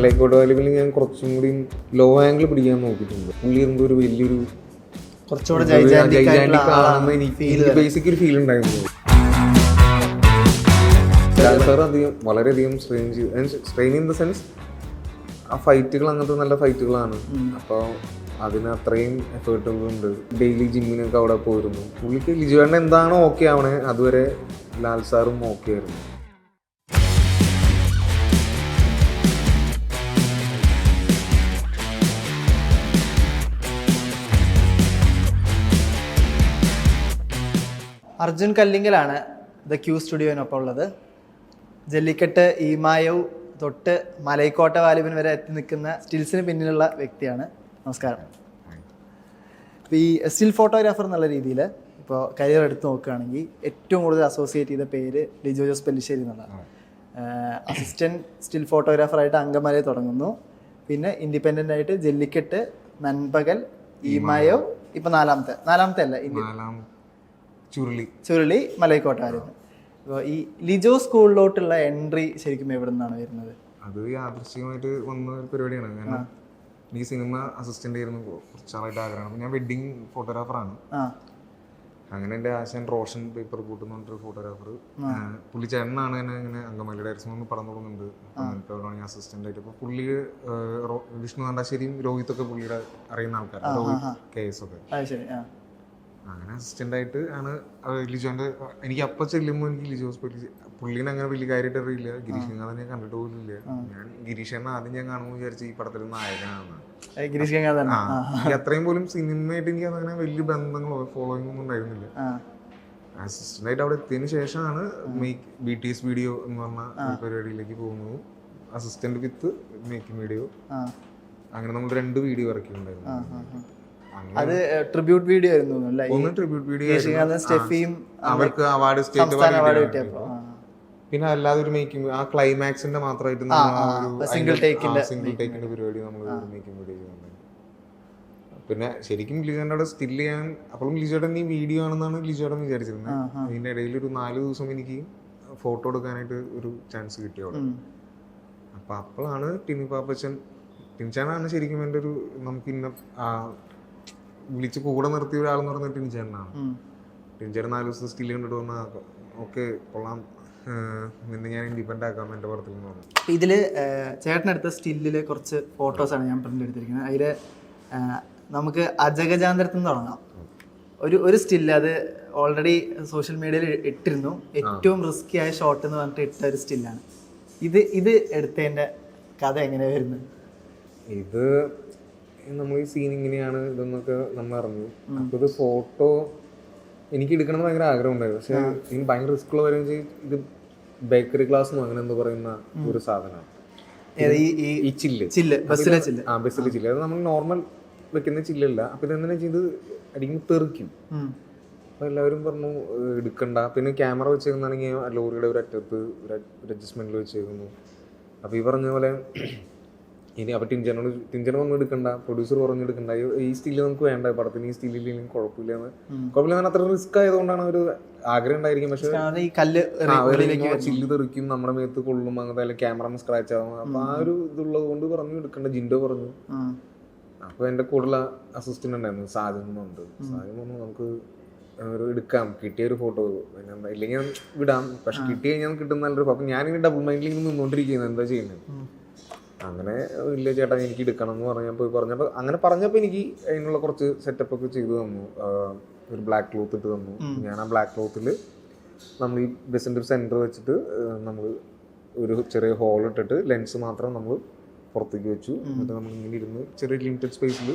മലയക്കോട് വാലിബിൽ ഞാൻ കുറച്ചും കൂടി ലോ ആംഗിൾ പിടിക്കാൻ നോക്കിയിട്ടുണ്ട്. പുള്ളി എന്തോ ഒരു വലിയൊരു കുറച്ചുകൂടെ എനിക്ക് ബേസിക് ഒരു ഫീൽ ഉണ്ടായിരുന്നു. സാർ അധികം വളരെയധികം സ്ട്രെയിൻ ചെയ്ത്. സ്ട്രെയിൻ ഇൻ ദ സെൻസ് ആ ഫൈറ്റുകൾ അങ്ങനത്തെ നല്ല ഫൈറ്റുകളാണ് അപ്പോൾ അതിന് അത്രയും എഫേർട്ടുകളുണ്ട് ഡെയിലി ജിമ്മിനൊക്കെ അവിടെ പോയിരുന്നു. പുള്ളിക്ക് ലിജുവേണ്ട എന്താണോ ഓക്കെ ആവണേ അതുവരെ ലാൽ സാറും ഓക്കെ ആയിരുന്നു. അർജുൻ കല്ലിങ്കലാണ് ദ ക്യൂ സ്റ്റുഡിയോനൊപ്പം ഉള്ളത്. ജല്ലിക്കെട്ട് ഈമായവ് തൊട്ട് മലൈക്കോട്ട വാലിബൻ വരെ എത്തി നിൽക്കുന്ന സ്റ്റിൽസിന് പിന്നിലുള്ള വ്യക്തിയാണ്. നമസ്കാരം. ഇപ്പോൾ ഈ സ്റ്റിൽ ഫോട്ടോഗ്രാഫർ എന്നുള്ള രീതിയിൽ ഇപ്പോൾ കരിയർ എടുത്ത് നോക്കുകയാണെങ്കിൽ ഏറ്റവും കൂടുതൽ അസോസിയേറ്റ് ചെയ്ത പേര് ലിജോ ജോസ് പെല്ലിശ്ശേരി എന്നുള്ളതാണ്. അസിസ്റ്റന്റ് സ്റ്റിൽ ഫോട്ടോഗ്രാഫറായിട്ട് അങ്കമാലയിൽ തുടങ്ങുന്നു. പിന്നെ ഇൻഡിപെൻഡന്റ് ആയിട്ട് ജല്ലിക്കെട്ട് നൻപകൽ ഈമായോ ഇപ്പം നാലാമത്തെ. നാലാമത്തെ അല്ല ഇന്ത്യ ചുരുളി. ചുരുളി മലൈക്കോട്ടായിരുന്നു. അപ്പോൾ ഈ ലിജോ സ്കൂളിലോട്ടുള്ള എൻട്രി ശരിക്കും എവിടെ നിന്നാണ് വരുന്നത്? അത് യാദൃശ്ചികമായിട്ട് വന്ന ഒരു പരിപാടിയാണ്. കാരണം ഈ സിനിമ അസിസ്റ്റന്റ് ആയിരുന്നു. കുറച്ചാളായിട്ട് ആഗ്രഹം ഞാൻ വെഡിങ് ഫോട്ടോഗ്രാഫറാണ് അങ്ങനെ എന്റെ ആശാൻ റോഷൻ പേപ്പർ കൂട്ടുന്ന ഫോട്ടോഗ്രാഫർ പുള്ളി ചേട്ടനാണ് എന്നെ ഇങ്ങനെ അങ്കമാലി ഡയറക്ഷൻ ഒന്ന് പടം തുടങ്ങുന്നുണ്ട് അങ്ങനത്തെ ഞാൻ അസിസ്റ്റന്റ് ആയിട്ട്. അപ്പോൾ പുള്ളി വിഷ്ണു നാണ്ടാശ്ശേരിയും രോഹിത്തൊക്കെ പുള്ളിയുടെ അറിയുന്ന ആൾക്കാർ രോഹിത് കെ എസ് ഒക്കെ. അങ്ങനെ അസിസ്റ്റന്റ് ആയിട്ട് ആണ് ലിജോന്റെ ലിജോന്റെ എനിക്ക് അപ്പൊ ചെല്ലുമ്പോൾ എനിക്ക് ലിജോസ് ഹോസ്പിറ്റലിൽ പുള്ളീനെ അങ്ങനെ വലിയ കാര്യമായിട്ട് അറിയില്ല. ഗിരീഷ് ഞാൻ കണ്ടിട്ട് പോലും ഇല്ല. ഞാൻ ഗിരീഷ് എന്നെ ആദ്യം ഞാൻ കാണുമ്പോൾ വിചാരിച്ചു ഈ പടത്തിൽ നായകനാണെന്ന്. ഗിരീഷ് അത്രയും പോലും സിനിമയായിട്ട് എനിക്ക് അങ്ങനെ വലിയ ബന്ധങ്ങളോ ഫോളോയിങ് ഒന്നും ഉണ്ടായിരുന്നില്ല. അസിസ്റ്റന്റ് ആയിട്ട് അവിടെ എത്തിയതിനു ശേഷമാണ് make B T S video എന്ന് പറഞ്ഞ പരിപാടിയിലേക്ക് പോകുന്നത്. അസിസ്റ്റന്റ് വിത്ത് മേക്കിംഗ് വീഡിയോ അങ്ങനെ നമ്മൾ രണ്ട് വീഡിയോ ഇറക്കിയിട്ടുണ്ടായിരുന്നു. അത് ട്രിബ്യൂട്ട് വീഡിയോ ആയിരുന്നു ഒന്ന് ട്രിബ്യൂട്ട് വീഡിയോ സ്റ്റെഫിയും അവർക്ക് അവാർഡ് സ്റ്റേറ്റ് അവാർഡ് കിട്ടിയപ്പോ പിന്നെ അല്ലാതെ ഒരു മേക്കിംഗ് ആ ക്ലൈമാക്സിന്റെ മാത്രമായിട്ട് സിംഗിൾ ടേക്കിന്റെ സിംഗിൾ ടേക്കിന്റെ പരിപാടി നമ്മൾ മേക്കിംഗ് വീഡിയോ ചെയ്യുന്നുണ്ട് പിന്നെ ശരിക്കും ലിജോയുടെ സ്റ്റിൽ ചെയ്യാൻ അപ്പോഴും ലിജോയുടെ ഈ വീഡിയോ ആണെന്നാണ് ലിജോയുടെ വിചാരിച്ചിരുന്നത്. അതിന്റെ ഇടയിൽ ഒരു നാല് ദിവസം എനിക്ക് ഫോട്ടോ എടുക്കാനായിട്ട് ഒരു ചാൻസ് കിട്ടി അവിടെ. അപ്പൊ അപ്പോഴാണ് ടിനി പാപ്പച്ചൻ ടിൻചാനാണ് ശരിക്കും എന്റെ ഒരു നമുക്ക് ഇന്ന വിളിച്ച് കൂടെ നിർത്തിയ ഒരാളെന്ന് പറഞ്ഞാൽ ടിൻചാനാണ് ഉം. ടിൻചാൻ നാല് ദിവസം സ്കില്ല് കണ്ടിട്ട് വന്ന ഓക്കെ കൊള്ളാം. നിന്നെ ഞാൻ ഇൻഡിപെൻഡ് ആക്കാം എന്റെ പുറത്തിൽ നിന്ന് പറഞ്ഞു ഇതിൽ ചേട്ടനെടുത്ത സ്റ്റില്ലിൽ കുറച്ച് ഫോട്ടോസാണ് ഞാൻ പ്രിന്റ് എടുത്തിരിക്കുന്നത്. അതിൽ ആ, നമുക്ക് അജഗജാന്തരത്തിൽ നിന്ന് തുടങ്ങാം. ഒരു ഒരു സ്റ്റില്ല് അത് ഓൾറെഡി സോഷ്യൽ മീഡിയയിൽ ഇട്ടിരുന്നു. ഏറ്റവും റിസ്കി ആയ ഷോട്ട് എന്ന് പറഞ്ഞിട്ട് ഇട്ട ഒരു സ്റ്റില്ലാണ് ഇത് ഇത് എടുത്തതിന്റെ കഥ എങ്ങനെയാണ് വരുന്നത്? ഇത് നമ്മൾ ഈ സീൻ ഇങ്ങനെയാണ് ഇതെന്നൊക്കെ നമ്മൾ അറിഞ്ഞു. അപ്പൊ ഇത് ഫോട്ടോ എനിക്ക് എടുക്കണമെന്ന് ഭയങ്കര ആഗ്രഹം ഉണ്ടായിരുന്നു പക്ഷെ എനിക്ക് ഭയങ്കര റിസ്ക് ഉള്ള കാര്യം ഇത് ബേക്കറി ക്ലാസ് അങ്ങനെ എന്തോ പറയുന്ന ഒരു സാധനമാണ്. ഈ ചില്ല്. ചില്ല് ബസ്സിലെ ചില്ല്. ആ ബസ്സിലെ ചില്ല്. അത് നമ്മൾ നോർമൽ വെക്കുന്ന ചില്ലല്ല. അപ്പൊ ഇതെന്താ ചെയ്ത് അടിക്കുമ്പോൾ തെറിക്കും. അപ്പൊ എല്ലാവരും പറഞ്ഞു "ഏഹ് എടുക്കണ്ട. പിന്നെ ക്യാമറ വെച്ചേക്കുന്നാണെങ്കിൽ ലോറിയുടെ ഒരു അറ്റത്ത് ഒരു അഡ്ജസ്റ്റ്മെന്റിൽ വെച്ചേക്കുന്നു. അപ്പൊ ഈ പറഞ്ഞ പോലെ ഇനി അപ്പൊ ടിഞ്ചനോട് ടിഞ്ചന ഒന്നും എടുക്കണ്ട പ്രൊഡ്യൂസർ പറഞ്ഞു എടുക്കണ്ട. ഈ- സ്റ്റീൽ സ്റ്റിൽ നമുക്ക് വേണ്ട പടത്തിന് ഈ സ്റ്റിലില്ലെങ്കിൽ കുഴപ്പമില്ല എന്ന് കുഴപ്പമില്ല എന്ന് അത്ര റിസ്ക് ആയതുകൊണ്ടാണ് ഒരു ആഗ്രഹം ഉണ്ടായിരിക്കും പക്ഷെ ഈ കല്ല് ചില്ല് തെറിക്കും നമ്മുടെ മേത്ത് കൊള്ളും അങ്ങനത്തെ അല്ലെങ്കിൽ ക്യാമറ സ്ക്രാച്ച് ആവും. അപ്പൊ ആ ഒരു ഇതുള്ളത് കൊണ്ട് പറഞ്ഞു എടുക്കണ്ട ജിൻഡോ പറഞ്ഞു. അപ്പൊ എന്റെ കൂടുതൽ അസിസ്റ്റന്റ് ഉണ്ടായിരുന്നു സാജൻ എന്നുണ്ട് സാജൻ പറഞ്ഞു നമുക്ക് ഒരു എടുക്കാം കിട്ടിയ ഒരു ഫോട്ടോ ഇല്ലെങ്കിൽ വിടാം. പക്ഷെ കിട്ടി കഴിഞ്ഞാൽ കിട്ടുന്ന നല്ലൊരു അപ്പൊ ഞാനിങ്ങനെ ഡബിൾ മൈൻഡിൽ നിന്നുകൊണ്ടിരിക്കുന്നത് എന്താ ചെയ്യുന്നത്. അങ്ങനെ ഇല്ല ചേട്ടാ എനിക്ക് എടുക്കണം എന്ന് പറഞ്ഞപ്പോൾ പറഞ്ഞപ്പോൾ അങ്ങനെ പറഞ്ഞപ്പോൾ എനിക്ക് അതിനുള്ള കുറച്ച് സെറ്റപ്പ് ഒക്കെ ചെയ്തു തന്നു. ഒരു ബ്ലാക്ക് ക്ലോത്ത് ഇട്ട് തന്നു. ഞാൻ ആ ബ്ലാക്ക് ക്ലോത്തിൽ നമ്മൾ ഈ ബസ്സിന്റെ ഒരു സെന്റർ വെച്ചിട്ട് നമ്മൾ ഒരു ചെറിയ ഹോൾ ഇട്ടിട്ട് ലെൻസ് മാത്രം നമ്മൾ പുറത്തേക്ക് വെച്ചു. എന്നിട്ട് നമ്മൾ ഇങ്ങനെ ഇരുന്ന് ചെറിയ ലിമിറ്റഡ് സ്പേസിൽ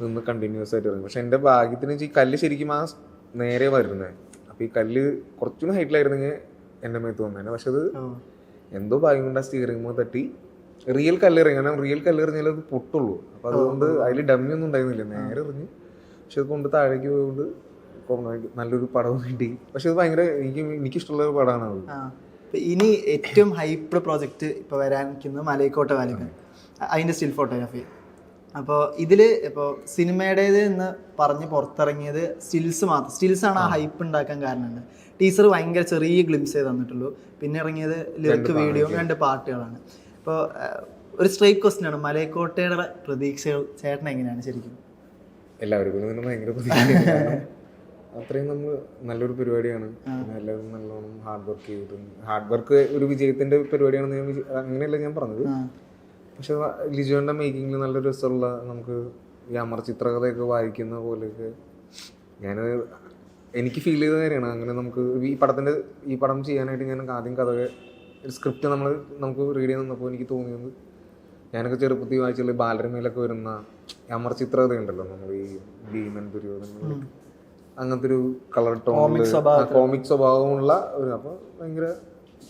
നിന്ന് കണ്ടിന്യൂസ് ആയിട്ട് ഇറങ്ങി. പക്ഷെ എന്റെ ഭാഗ്യത്തിന് വെച്ചാൽ ഈ കല്ല് ശരിക്കും ആ നേരെ വരുന്നത് അപ്പോൾ ഈ കല്ല് കുറച്ചും ഹൈറ്റിലായിരുന്നെങ്കിൽ എന്റെ മേത്ത് വന്നേനെ. പക്ഷെ അത് എന്തോ ഭാഗ്യം കൊണ്ട് ആ സ്റ്റിയറിംഗ് മോ തട്ടി. റിയൽ കല്ലെറിയും. കാരണം റിയൽ കല്ലെറിഞ്ഞാൽ അത് പൊട്ടുള്ളൂ. അപ്പൊ അതുകൊണ്ട് അതിൽ ഡമ്മി ഒന്നും ഉണ്ടായിരുന്നില്ല. നേരെ എറിഞ്ഞ് പക്ഷെ അത് കൊണ്ട് താഴേക്ക് പോയതുകൊണ്ട് നല്ലൊരു പടം കിട്ടി. പക്ഷെ അത് ഭയങ്കര എനിക്ക് എനിക്കിഷ്ടമുള്ള ഒരു പടമാണ് അത്. ഇനി ഏറ്റവും ഹൈപ്ഡ് പ്രോജക്റ്റ് ഇപ്പൊ വരാൻ നിൽക്കുന്നത് മലയക്കോട്ട വാലിബൻ അതിന്റെ സ്റ്റിൽ ഫോട്ടോഗ്രാഫി അപ്പോൾ ഇതിൽ ഇപ്പോൾ സിനിമയുടേത് എന്ന് പറഞ്ഞ് പുറത്തിറങ്ങിയത് സ്റ്റിൽസ് മാത്രം സ്റ്റിൽസ് ആണ് ആ ഹൈപ്പ് ഉണ്ടാക്കാൻ കാരണമുണ്ട് ടീച്ചർ ഭയങ്കര ചെറിയ ഗ്ലിംസേ തന്നിട്ടുള്ളൂ. പിന്നെ ഇറങ്ങിയത് ലിറിക്ക് വീഡിയോ രണ്ട് പാട്ടുകളാണ്. അപ്പോൾ ഒരു സ്ട്രൈറ്റ് ക്വസ്റ്റ്യൻ ആണ്. മലയക്കോട്ടയുടെ പ്രതീക്ഷകൾ ചേട്ടൻ എങ്ങനെയാണ് ശരിക്കും? എല്ലാവർക്കും തന്നെ ഭയങ്കര പ്രതീക്ഷയാണ്. അത്രയും നമ്മൾ നല്ലൊരു പരിപാടിയാണ്. എല്ലാവരും നല്ലോണം ഹാർഡ് വർക്ക് ചെയ്തിട്ടും ഹാർഡ് വർക്ക് ഒരു വിജയത്തിന്റെ പരിപാടിയാണെന്ന് ഞാൻ അങ്ങനെയല്ല ഞാൻ പറഞ്ഞത്. പക്ഷെ ലിജോന്റെ മേക്കിങ്ങിൽ നല്ല രസമുള്ള നമുക്ക് ഈ അമർ ചിത്രകഥയൊക്കെ വായിക്കുന്ന പോലെയൊക്കെ ഞാൻ എനിക്ക് ഫീൽ ചെയ്ത കാര്യമാണ്. അങ്ങനെ നമുക്ക് ഈ പടത്തിന്റെ ഈ പടം ചെയ്യാനായിട്ട് ഞാൻ ആദ്യം കഥ സ്ക്രിപ്റ്റ് നമ്മൾ നമുക്ക് റീഡ് ചെയ്ത് നിന്നപ്പോൾ എനിക്ക് തോന്നിയത്. ഞാനൊക്കെ ചെറുപ്പത്തിൽ വായിച്ചുള്ള ബാലരമയിലൊക്കെ വരുന്ന അമർ ചിത്രകഥ ഉണ്ടല്ലോ നമ്മൾ ഈ ഭീമൻ ദുര്യോധന അങ്ങനത്തെ ഒരു കളർ ടോൺ കോമിക് സ്വഭാവമുള്ള ഒരു അപ്പോൾ ഭയങ്കര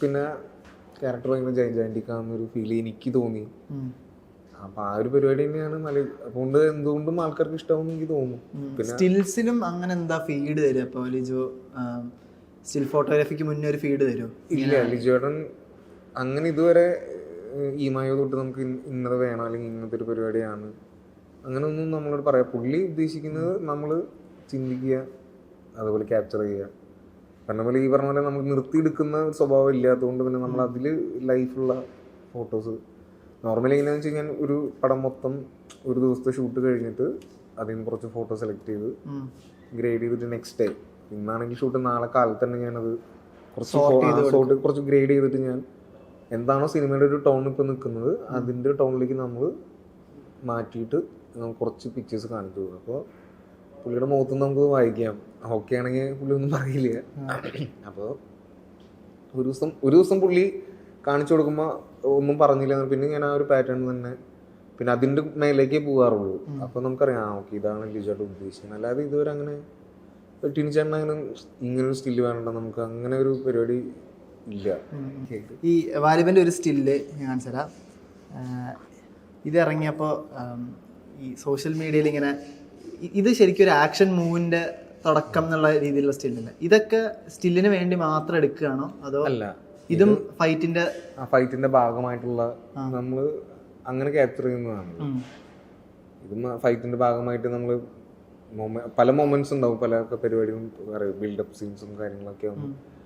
പിന്നെ ക്യാരക്ടർ ഭയങ്കര ജൈന്റിക്കാന്നൊരു ഫീൽ എനിക്ക് തോന്നി. അപ്പൊ ആ ഒരു പരിപാടി തന്നെയാണ് മല അതുകൊണ്ട് എന്തുകൊണ്ടും ആൾക്കാർക്ക് ഇഷ്ടമാവും എനിക്ക് തോന്നുന്നു. സ്റ്റിൽസിനും അങ്ങനെ എന്താ ഫീഡ് തരും? അപ്പോൾ സ്റ്റിൽ ഫോട്ടോഗ്രാഫിക്ക് മുന്നേ ഒരു ഫീഡ് തരും. ഇല്ല ലിജോടൻ അങ്ങനെ ഇതുവരെ ഈ മായോ തൊട്ട് നമുക്ക് ഇന്ന- ഇന്നത് വേണം അല്ലെങ്കിൽ ഇങ്ങനത്തെ ഒരു പരിപാടിയാണ്. അങ്ങനെ ഒന്നും നമ്മളോട് പറയാം. പുള്ളി ഉദ്ദേശിക്കുന്നത് നമ്മൾ ചിന്തിക്കുക അതുപോലെ ക്യാപ്ചർ ചെയ്യുക. കാരണം പോലെ ഈ പറഞ്ഞ പോലെ നമ്മൾ നിർത്തിയെടുക്കുന്ന സ്വഭാവം ഇല്ലാത്തതുകൊണ്ട് പിന്നെ നമ്മൾ അതിൽ ലൈഫുള്ള ഫോട്ടോസ് നോർമലി എങ്ങനെയാണെന്ന് വെച്ച് കഴിഞ്ഞാൽ ഒരു പടം മൊത്തം ഒരു ദിവസത്തെ ഷൂട്ട് കഴിഞ്ഞിട്ട് അതിൽ നിന്ന് കുറച്ച് ഫോട്ടോ സെലക്ട് ചെയ്ത് ഗ്രേഡ് ചെയ്തിട്ട് നെക്സ്റ്റ് ഡേ ഇന്നാണെങ്കിൽ ഷൂട്ട് നാളെ കാലത്ത് തന്നെ ഞാനത് കുറച്ച് ഷോട്ട് കുറച്ച് ഗ്രേഡ് ചെയ്തിട്ട് ഞാൻ എന്താണോ സിനിമയുടെ ഒരു ടോൺ ഇപ്പോൾ നിൽക്കുന്നത് അതിന്റെ ടോണിലേക്ക് നമ്മൾ മാറ്റിയിട്ട് കുറച്ച് പിക്ചേഴ്സ് കാണിച്ചു കൊടുക്കും അപ്പോൾ പുള്ളിയുടെ മുഖത്ത് നമുക്ക് വായിക്കാം. ഓക്കെ ആണെങ്കിൽ പുള്ളി ഒന്നും പറയില്ല. അപ്പോൾ ഒരു ദിവസം ഒരു ദിവസം പുള്ളി കാണിച്ചു കൊടുക്കുമ്പോൾ ഒന്നും പറഞ്ഞില്ല. പിന്നെ ഞാൻ ആ ഒരു പാറ്റേൺ തന്നെ പിന്നെ അതിന്റെ മേലേക്കേ പോകാറുള്ളൂ. അപ്പോൾ നമുക്കറിയാം ആ ഓക്കെ ഇതാണ് ലിജോട്ട് ഉദ്ദേശിക്കുന്നത് അല്ലാതെ ഇതുവരെ അങ്ങനെ ടിനിച്ചേട്ടൻ അങ്ങനെ ഇങ്ങനൊരു സ്റ്റിൽ വേണ്ട നമുക്ക് അങ്ങനെ ഒരു പരിപാടി ഇല്ല. ഈ വാലിബന്റെ ഒരു സ്റ്റില്ല് ഞാൻ കാണിച്ചു തരാം. ആഹ് ഇത് ഇറങ്ങിയപ്പോൾ ഈ സോഷ്യൽ മീഡിയയിൽ ഇങ്ങനെ ഇത് ശരിക്കും ഒരു ആക്ഷൻ മൂവിന്റെ തുടക്കം എന്നുള്ള രീതിയിലുള്ള സ്റ്റില്ലില്ല ഇതൊക്കെ സ്റ്റില്ലിന് വേണ്ടി മാത്രം എടുക്കുകയാണോ? അതോ അല്ല. ഇതും ഫൈറ്റിന്റെ ഫൈറ്റിന്റെ ഭാഗമായിട്ടുള്ള നമ്മൾ അങ്ങനെ ക്യാപ്ചർ ചെയ്യുന്നതാണ്. ഇതും ഫൈറ്റിന്റെ ഭാഗമായിട്ട് നമ്മൾ പല മൊമെന്റ്സ് ഉണ്ടാവും പല പരിപാടികളും ബിൽഡപ്പ് സീൻസും കാര്യങ്ങളൊക്കെ ആവും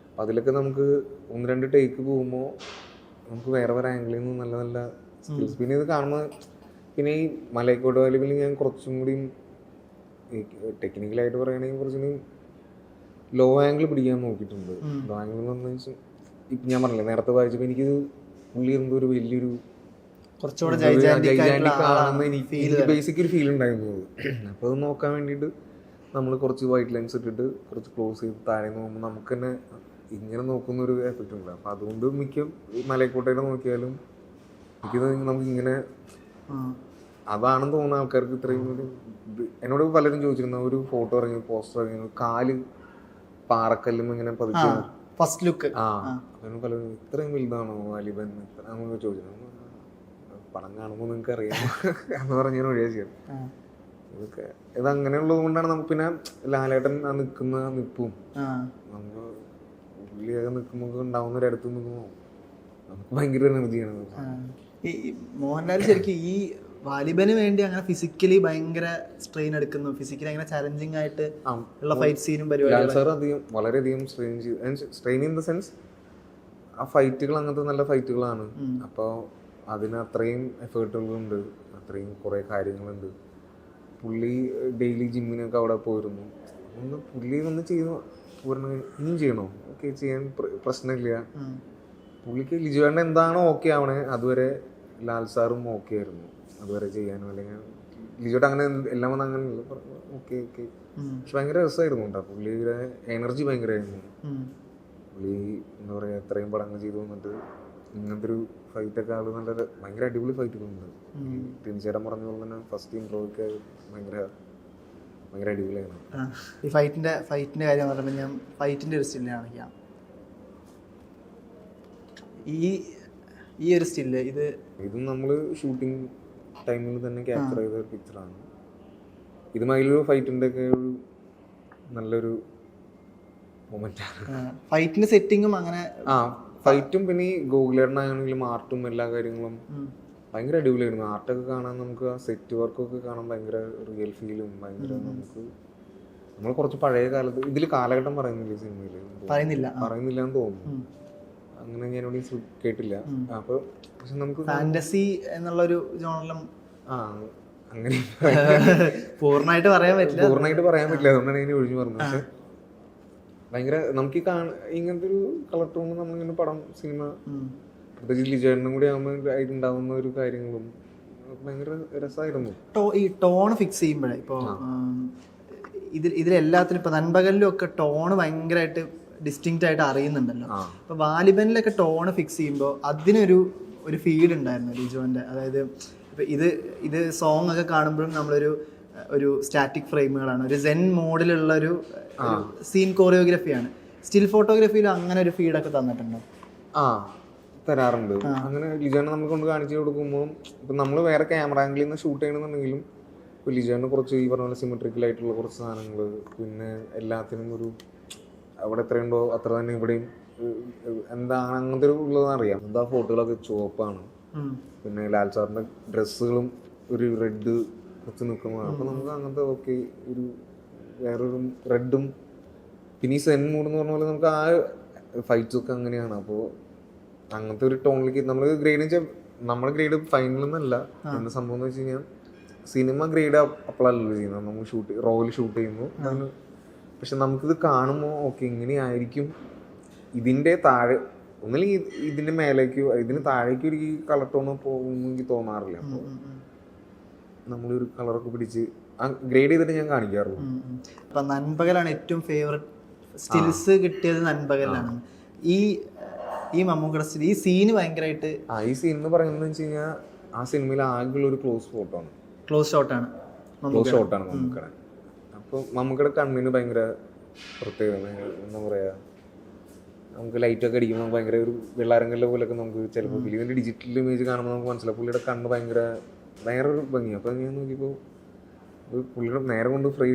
അപ്പം അതിലൊക്കെ നമുക്ക് ഒന്ന് രണ്ട് ടേക്ക് പോകുമ്പോൾ നമുക്ക് വേറെ വേറെ ആംഗിളിൽ നിന്ന് നല്ല നല്ല സ്കിൽസ് പിന്നെ ഇത് കാണുമ്പോൾ പിന്നെ ഈ മലയക്കോട് വാലിബിൽ ഞാൻ കുറച്ചും കൂടി ടെക്നിക്കലായിട്ട് പറയുകയാണെങ്കിൽ കുറച്ചും കൂടി ലോ ആംഗിൾ പിടിക്കാൻ നോക്കിയിട്ടുണ്ട്. ലോ ആംഗിൾ എന്ന് പറഞ്ഞു വെച്ചാൽ ഇപ്പം ഞാൻ പറഞ്ഞില്ലേ നേരത്തെ വായിച്ചപ്പോൾ എനിക്കിത് പുള്ളി എന്തോ ഒരു വലിയൊരു കുറച്ചുകൂടെ എനിക്ക് ബേസിക് ഒരു ഫീൽ ഉണ്ടായിരുന്നു അപ്പോൾ അത് നോക്കാൻ വേണ്ടിയിട്ട് നമ്മൾ കുറച്ച് വൈറ്റ് ലൈൻസ് ഇട്ടിട്ട് കുറച്ച് ക്ലോസ് ചെയ്ത് താഴെ നോക്കുമ്പോൾ നമുക്ക് തന്നെ ഇങ്ങനെ നോക്കുന്ന ഒരു എഫക്റ്റ് ഉണ്ട്. അപ്പം അതുകൊണ്ട് മിക്ക മലയക്കോട്ടയുടെ നോക്കിയാലും എനിക്ക് നമുക്ക് ഇങ്ങനെ അതാണെന്ന് തോന്നുന്ന ആൾക്കാർക്ക് ഇത്രയും എന്നോട് പലരും ചോദിച്ചിരുന്ന. ഒരു ഫോട്ടോ ഇറങ്ങി പോസ്റ്റർ ഇറങ്ങി കാൽ പാറക്കല്ലും ഇങ്ങനെ പതിച്ചു ഫസ്റ്റ് ലുക്ക് ആ. അങ്ങനെ പലരും ഇത്രയും വലുതാണോ വാലിബൻ ഇത്ര നമുക്ക് ചോദിച്ചു. പടം കാണുമ്പോൾ നിങ്ങൾക്ക് അറിയാം എന്ന് പറഞ്ഞ് ഞാൻ ഒഴിയാ ചെയ്യും. ഇതൊക്കെ ഇത് അങ്ങനെയുള്ളത് കൊണ്ടാണ് നമുക്ക് പിന്നെ ലാലേട്ടൻ ആ നിൽക്കുന്ന നിപ്പും. നമുക്ക് പുള്ളിയൊക്കെ നിൽക്കുമ്പോൾ ഉണ്ടാവുന്ന ഒരു അടുത്ത് നിൽക്കുമ്പോൾ നമുക്ക് ഭയങ്കര എനർജിയാണ് ഈ മോഹൻലാൽ ശരിക്കും ഈ വാലിബന് വേണ്ടി അങ്ങനെ ഫിസിക്കലി ഭയങ്കര സ്ട്രെയിൻ എടുക്കുന്നു. ഫിസിക്കലി അങ്ങനെ ചലഞ്ചിങ് ആയിട്ട് ഉള്ള ഫൈറ്റ് സീനും പരിപാടികളും. സാർ അധികം വളരെയധികം strain strain in the sense ആ ഫൈറ്റുകൾ അങ്ങനത്തെ നല്ല ഫൈറ്റുകളാണ് അപ്പോൾ അതിന് അത്രയും എഫേർട്ടുകളുണ്ട് അത്രയും കുറേ കാര്യങ്ങളുണ്ട്. പുള്ളി ഡെയിലി ജിമ്മിനൊക്കെ അവിടെ പോയിരുന്നു. ഒന്ന് പുള്ളി വന്ന് ചെയ്യുന്നു പൂർണ ഇനിയും ചെയ്യണോ? ഓക്കെ ചെയ്യാൻ പ്രശ്നമില്ല. പുള്ളിക്ക് ലിജുവേണ്ട എന്താണോ ഓക്കെ ആവണേ അതുവരെ ലാൽ സാറും ഓക്കെ ആയിരുന്നു. അതുവരെ ചെയ്യാനും അല്ലെങ്കിൽ ലിജോട്ട് അങ്ങനെ എല്ലാം വന്ന് അങ്ങനെ ഓക്കെ ഓക്കെ. പക്ഷെ ഭയങ്കര രസമായിരുന്നു കേട്ടോ. പുള്ളിയുടെ എനർജി ഭയങ്കരമായിരുന്നു. പുള്ളി എന്താ പറയുക എത്രയും പടങ്ങൾ ചെയ്തു വന്നിട്ട് ഇങ്ങനത്തെ ഒരു ഫൈറ്റൊക്കെ ആൾ നല്ല ഭയങ്കര അടിപൊളി ഫൈറ്റുകളുണ്ട്. ഈ ടിൻചേട്ടൻ പറഞ്ഞ പോലെ തന്നെ ഫസ്റ്റ് ഇൻട്രോയൊക്കെ ഭയങ്കര ഭയങ്കര അടിപൊളിയാണ് ഈ ഫൈറ്റിന്റെ ഫൈറ്റിന്റെ കാര്യം പറയുമ്പോൾ ഞാൻ ഫൈറ്റിന്റെ ഒരു സ്റ്റില്ല് കാണിക്കാം. ഈ ഈ ഒരു സ്റ്റില്ല് ഇത് ഇത് നമ്മൾ ഷൂട്ടിംഗ് ടൈമിൽ തന്നെ ക്യാപ്ചർ ചെയ്ത ഒരു പിക്ചറാണ്. ഇത് മയിലൊരു ഫൈറ്റിന്റെ ഒക്കെ ഒരു നല്ലൊരു മൊമെന്റാണ് ഫൈറ്റിന്റെ സെറ്റിങ്ങും അങ്ങനെ ആ ഫൈറ്റും പിന്നെ ഈ ഗോകുലേട്ടനാണെങ്കിലും ആർട്ടും എല്ലാ കാര്യങ്ങളും. ഭയങ്കര അടിപൊളിയായിരുന്നു. ആർട്ടൊക്കെ കാണാൻ നമുക്ക് ആ സെറ്റ് വർക്കൊക്കെ കാണാൻ ഭയങ്കര റിയൽ ഫീലും ഭയങ്കര നമുക്ക് നമ്മൾ കുറച്ച് പഴയ കാലത്ത് ഇതിൽ കാലഘട്ടം പറയുന്നില്ല സിനിമയിൽ പറയുന്നില്ല. പറയുന്നില്ല എന്ന് തോന്നുന്നു. അങ്ങനെ ഞാൻ ഇവിടെ കേട്ടില്ല. അപ്പൊ പക്ഷെ നമുക്ക് ഫാന്റസി എന്നുള്ളൊരു ജോണലും ആ അങ്ങനെ പൂർണമായിട്ട് പറയാൻ പറ്റില്ല. പൂർണമായിട്ട് പറയാൻ പറ്റില്ല. അതുകൊണ്ടാണ് ഞാൻ ഒഴിഞ്ഞു പറഞ്ഞത്. പക്ഷെ ഭയങ്കര നമുക്ക് ഈ കാണ ഇങ്ങനത്തെ ഒരു കളർ ടോൺ നമ്മളിങ്ങനെ പടം സിനിമ പ്രത്യേകിച്ച് ലിജേണ്ണനും കൂടി ആകുമ്പോൾ അതിലുണ്ടാവുന്ന ഒരു കാര്യങ്ങളും ഭയങ്കര രസമായിരുന്നു ഈ ടോൺ ഫിക്സ് ചെയ്യുമ്പോഴേ ഇപ്പോൾ ഇതിൽ ഇതിലെല്ലാത്തിലും ഇപ്പൊ നൻപകലിലും ഒക്കെ ടോണ് ഭയങ്കരമായിട്ട് ഡിസ്റ്റിങ്ക്റ്റ് ആയിട്ട് അറിയുന്നുണ്ടല്ലോ. അപ്പൊ വാലിബനിലൊക്കെ ടോണ് ഫിക്സ് ചെയ്യുമ്പോൾ അതിനൊരു ഒരു ഫീഡ് ഉണ്ടായിരുന്നു ലിജോന്റെ. അതായത് ഇപ്പൊ ഇത് ഇത് സോങ് ഒക്കെ കാണുമ്പോഴും നമ്മളൊരു ഒരു സ്റ്റാറ്റിക് ഫ്രെയിമുകളാണ് ഒരു സെൻ മോഡിലുള്ള ഒരു സീൻ കോറിയോഗ്രഫിയാണ് സ്റ്റിൽ ഫോട്ടോഗ്രാഫിയിൽ അങ്ങനെ ഒരു ഫീഡൊക്കെ തന്നിട്ടുണ്ടോ. ആ തരാറുണ്ട്. അങ്ങനെ ലിജാണ് നമുക്ക് കൊണ്ട് കാണിച്ചു കൊടുക്കുമ്പോൾ ഇപ്പം നമ്മൾ വേറെ ക്യാമറ ആംഗിളിൽ നിന്ന് ഷൂട്ട് ചെയ്യണമെന്നുണ്ടെങ്കിലും ഇപ്പോൾ ലിജാണ് കുറച്ച് ഈ പറഞ്ഞ പോലെ സിമെട്രിക്കൽ ആയിട്ടുള്ള കുറച്ച് സാധനങ്ങൾ പിന്നെ എല്ലാത്തിനും ഒരു അവിടെ എത്രയുണ്ടോ അത്ര തന്നെ ഇവിടെയും എന്താണ് അങ്ങനത്തെ ഒരു ഉള്ളതെന്ന് അറിയാം. എന്താ ഫോട്ടോകളൊക്കെ ചുവപ്പാണ്. പിന്നെ ലാൽ സാറിന്റെ ഡ്രസ്സുകളും ഒരു റെഡ് കുറച്ച് നിൽക്കുന്നത് അപ്പോൾ നമുക്ക് അങ്ങനത്തെ ഓക്കെ ഒരു വേറൊരു റെഡും പിന്നെ ഈ സെൻ മൂഡ് എന്ന് പറഞ്ഞ പോലെ നമുക്ക് ആ ഫൈറ്റ്സ് ഒക്കെ അങ്ങനെയാണ്. അപ്പോൾ അങ്ങനത്തെ ഒരു ടോണിലേക്ക് നമ്മൾ ഗ്രേഡ് വെച്ചാൽ നമ്മുടെ ഗ്രേഡ് ഫൈനൽ എന്നല്ല എന്ന സംഭവം എന്ന് വെച്ച് കഴിഞ്ഞാൽ സിനിമ ഗ്രേഡ് അപ്പോഴല്ലല്ലോ ചെയ്യുന്നത്. നമ്മൾ ഷൂട്ട് റോയിൽ ഷൂട്ട് ചെയ്യുന്നു. അതിന് പക്ഷെ നമുക്കിത് കാണുമ്പോൾ ഓക്കെ ഇങ്ങനെയായിരിക്കും ഇതിന്റെ താഴെ ഒന്നില്ലെങ്കിൽ ഇത് ഇതിന്റെ മേലേക്കോ ഇതിന് താഴേക്കോ ഒരു കളർ ടോണോ പോകുമെന്ന് എനിക്ക് തോന്നാറില്ല അപ്പോൾ. നമ്മളൊരു കളറൊക്കെ പിടിച്ച് ഗ്രേഡ് ചെയ്തിട്ട് ഞാൻ കാണിക്കാറുള്ളൂ. അപ്പൊ നൻപകലാണ് ഏറ്റവും ഫേവററ്റ് സ്റ്റിൽസ് കിട്ടിയത് നൻപകലാണ്. ഈ ഈ മമ്മൂക്കട സ്റ്റിൽ ഈ സീന് ഭയങ്കരമായിട്ട് ആ ഈ സീൻ എന്ന് പറയുന്നത് വെച്ച് കഴിഞ്ഞാൽ ആ സിനിമയിൽ ആകെയുള്ള ഒരു ക്ലോസ് ഫോട്ടോ ആണ്. ക്ലോസ് ഷോട്ടാണ് ക്ലോസ് ഷോട്ടാണ് മമ്മൂക്കട അപ്പോൾ മമ്മൂക്കട കണ്ണിന് ഭയങ്കര പ്രത്യേകത എന്താ പറയാ നമുക്ക് ലൈറ്റ് ഒക്കെ അടിക്കുമ്പോൾ ഭയങ്കര ഒരു വെള്ളാരങ്കല്ലെ പോലെയൊക്കെ നമുക്ക് ചിലപ്പോൾ ഡിജിറ്റൽ ഇമേജ് കാണുമ്പോൾ നമുക്ക് മനസ്സിലാവും. പുള്ളിയുടെ കണ്ണ് ഭയങ്കര ഒരു ഭംഗി അപ്പോൾ ഞാൻ നോക്കിയപ്പോൾ ഒരു പുള്ളിയുടെ നേരെ കൊണ്ട് ഫ്രീ